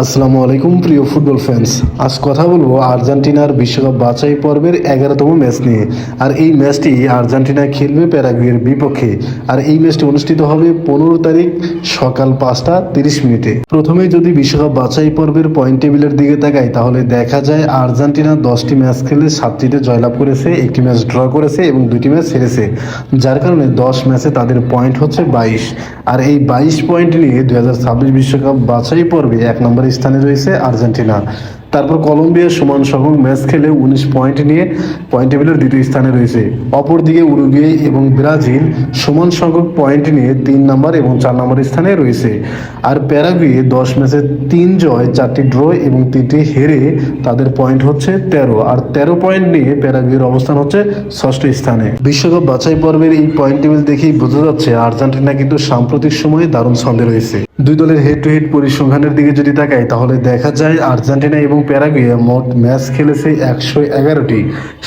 আসসালামু আলাইকুম, প্রিয় ফুটবল ফ্যান্স আজ কথা বলব আর্জেন্টিনার বিশ্বকাপ বাছাই পর্বের এগারোতম ম্যাচ নিয়ে। আর এই ম্যাচটি আর্জেন্টিনা খেলবে প্যারাগুয়ের বিপক্ষে। আর এই ম্যাচটি অনুষ্ঠিত হবে পনেরো তারিখ সকাল পাঁচটা তিরিশ মিনিটে। প্রথমে যদি বিশ্বকাপ বাছাই পর্বের পয়েন্ট টেবিলের দিকে তাকাই, তাহলে দেখা যায় আর্জেন্টিনা দশটি ম্যাচ খেলে সাতটিতে জয়লাভ করেছে, একটি ম্যাচ ড্র করেছে এবং দুটি ম্যাচ হেরেছে। যার কারণে দশ ম্যাচে তাদের পয়েন্ট হচ্ছে বাইশ। আর এই বাইশ পয়েন্ট নিয়ে দু বিশ্বকাপ বাছাই পর্বে এক নম্বর স্থানে রয়েছে আর্জেন্টিনা তারপর কলম্বিয়া সমান সংখ্যক ম্যাচ খেলে উনিশ পয়েন্ট নিয়ে পয়েন্ট টেবিলের দ্বিতীয় স্থানে রয়েছে। অপরদিকে উরুগুয়ে এবং ব্রাজিল সমান সংখ্যক পয়েন্ট নিয়ে তিন নম্বর এবং চার নম্বর স্থানে রয়েছে। আর প্যারাগুয়ে দশ ম্যাচে তিন জয়, চারটি ড্র এবং তিনটি হেরে তাদের পয়েন্ট হচ্ছে তেরো। আর তেরো পয়েন্ট নিয়ে প্যারাগুয়ের অবস্থান হচ্ছে ষষ্ঠ স্থানে। বিশ্বকাপ বাছাই পর্বের এই পয়েন্ট টেবিল দেখেই বোঝা যাচ্ছে আর্জেন্টিনা কিন্তু সাম্প্রতিক সময়ে দারুণ ছন্দে রয়েছে। দুই দলের হেড টু হেড পরিসংখ্যানের দিকে যদি তাকাই, তাহলে দেখা যায় আর্জেন্টিনা এবং প্যারাগুয়ে মোট ম্যাচ খেলেছে একশো এগারোটি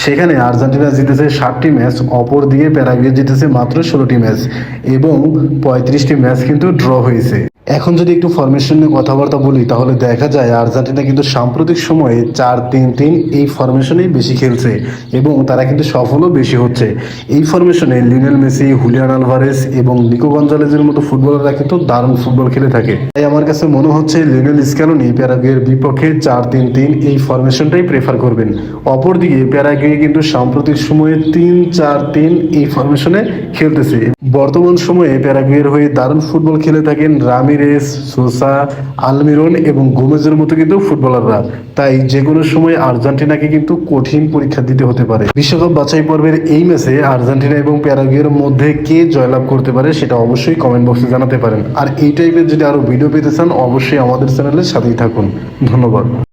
সেখানে আর্জেন্টিনা জিতেছে ষাটটি ম্যাচ, অপর দিকে প্যারাগুয়ে জিতেছে মাত্র ষোলোটি ম্যাচ এবং পঁয়ত্রিশটি ম্যাচ কিন্তু ড্র হয়েছে। এখন যদি একটু ফরমেশন নিয়ে কথাবার্তা বলি, তাহলে দেখা যায় আর্জেন্টিনা কিন্তু সাম্প্রতিক সময়ে চার তিন তিন এই ফরমেশনেই বেশি খেলছে এবং তারা কিন্তু সফলও বেশি হচ্ছে। এই ফরমেশনে লিওনেল মেসি, হুলিয়ান আলভারেস এবং নিকো গঞ্জালেজের মতো ফুটবলাররা কিন্তু দারুণ ফুটবল খেলে থাকে। তাই আমার কাছে মনে হচ্ছে লিওনেল স্ক্যালোনি প্যারাগুয়ের বিপক্ষে চার তিন তিন এই ফরমেশনটাই প্রেফার করবেন। অপরদিকে প্যারাগুয়ে কিন্তু সাম্প্রতিক সময়ে তিন চার তিন এই ফরমেশনে খেলতেছে। বর্তমান সময়ে প্যারাগুয়ের হয়ে দারুণ ফুটবল খেলে থাকেন রামিরেস, সোসা, আলমিরন এবং গোমেজের মতো কিন্তু ফুটবলাররা। তাই যে কোনো সময় আর্জেন্টিনাকে কিন্তু কঠিন পরীক্ষা দিতে হতে পারে। বিশ্বকাপ বাছাই পর্বের এই ম্যাচে আর্জেন্টিনা এবং প্যারাগুয়ের মধ্যে কে জয়লাভ করতে পারে সেটা অবশ্যই কমেন্ট বক্সে জানাতে পারেন। আর এই টাইপের যদি আরও ভিডিও পেতে চান, অবশ্যই আমাদের চ্যানেলের সাথেই থাকুন। ধন্যবাদ।